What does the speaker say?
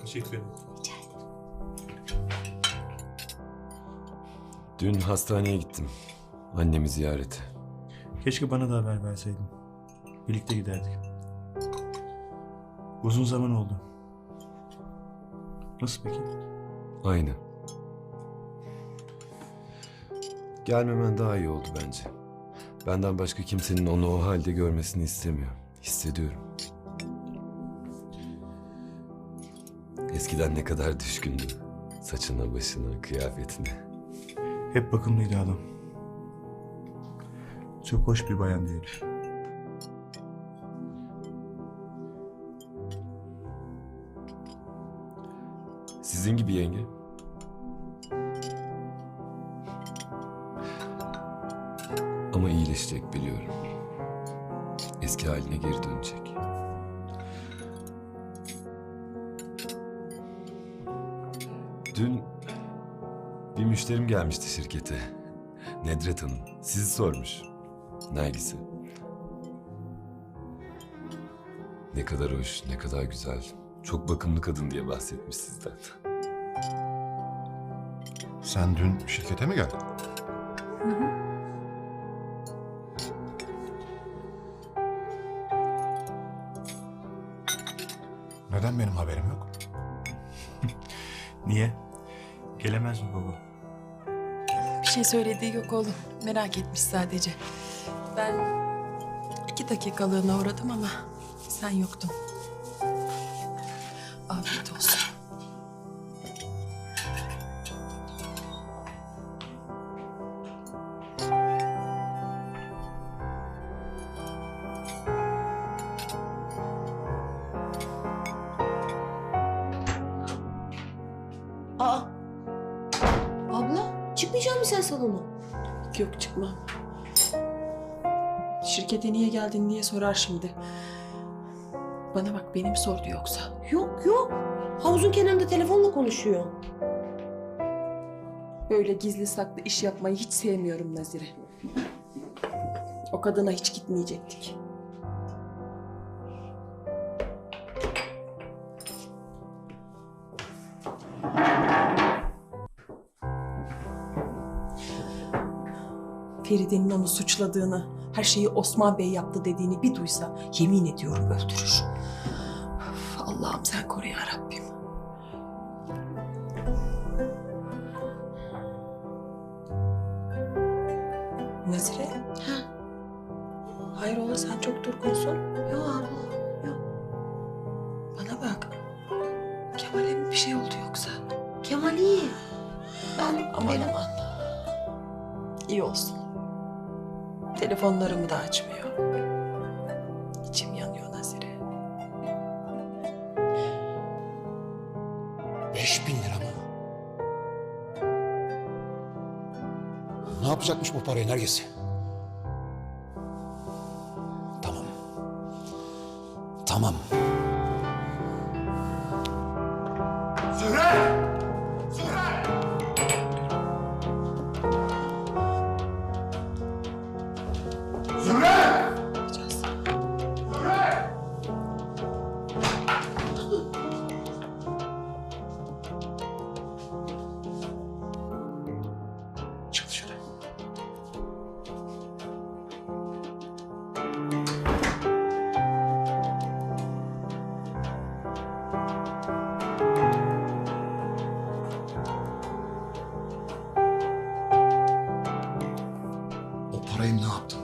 Teşekkür ederim. Dün hastaneye gittim. Annemi ziyarete. Keşke bana da haber verseydin. Birlikte giderdik. Uzun zaman oldu. Nasıl peki? Aynı. Gelmemen daha iyi oldu bence. Benden başka kimsenin onu o halde görmesini istemiyor. Hissediyorum. Eskiden ne kadar düşkündü. Saçına, başına, kıyafetine. Hep bakımlıydı adam. Çok hoş bir bayan değil. Sizin gibi yenge. Ama iyileşecek biliyorum. Eski haline geri dönecek. Dün bir müşterim gelmişti şirkete. Nedret Hanım. Sizi sormuş. Nergis'i. Ne kadar hoş, ne kadar güzel. Çok bakımlı kadın diye bahsetmiş sizden. Sen dün şirkete mi geldin? Neden benim haberim yok? Niye? Gelemez mi baba? Bir şey söylediği yok oğlum. Merak etmiş sadece. Ben iki dakikalığına uğradım ama sen yoktun. Afiyet olsun. Çıkmayacak mısın sen salona? Yok çıkmam. Şirkete niye geldin diye sorar şimdi. Bana bak beni mi sordu yoksa? Yok yok. Havuzun kenarında telefonla konuşuyor. Böyle gizli saklı iş yapmayı hiç sevmiyorum Nazire. O kadına hiç gitmeyecektik. Feride'nin onu suçladığını, her şeyi Osman Bey yaptı dediğini bir duysa yemin ediyorum öldürür. Of, Allah'ım sen koru ya Rabbim. Nazire. Ha. Hayrola sen çok durgunsun. Yok abla. Yok. Bana bak. Kemal'e mi bir şey oldu yoksa? Kemal iyi. Ben Aman benim... olsun. Telefonlarımı da açmıyor. İçim yanıyor Nazire. Beş bin lira mı? Ne yapacakmış bu parayı Nergis? Tamam. Tamam. parayı ne yaptın?